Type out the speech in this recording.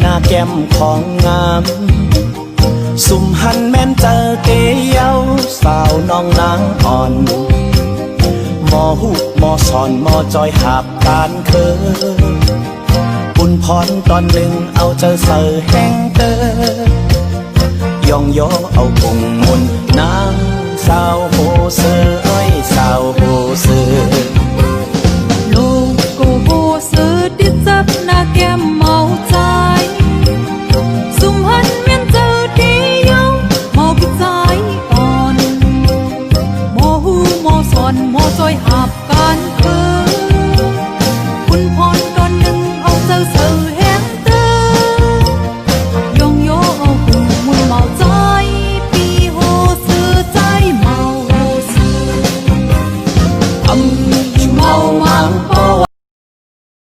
หน้าแก้มของงาม สุ่มหันแม่นเจอเกเยาสาวน้องนางอ่อนหมอหุกหมอสอนหมอจอยหาบการเคอปุ่นพรตอนหนึ่งเอาเจอเสอแห้งเตอยองโยเอาคงมนนางสาวโหเสือเอ้ยสาวโหเสือลูกกูหูซื้อดิจับหน้าแก้มเมา อนโมซอยหับกันคือคุณพรก่อนหนึ่งเอาเจ้าเสือแห้งตื้อยองโยเอาหูมุนเมาใจปีโฮซื้อใจเมาซื้อทำเมาเมา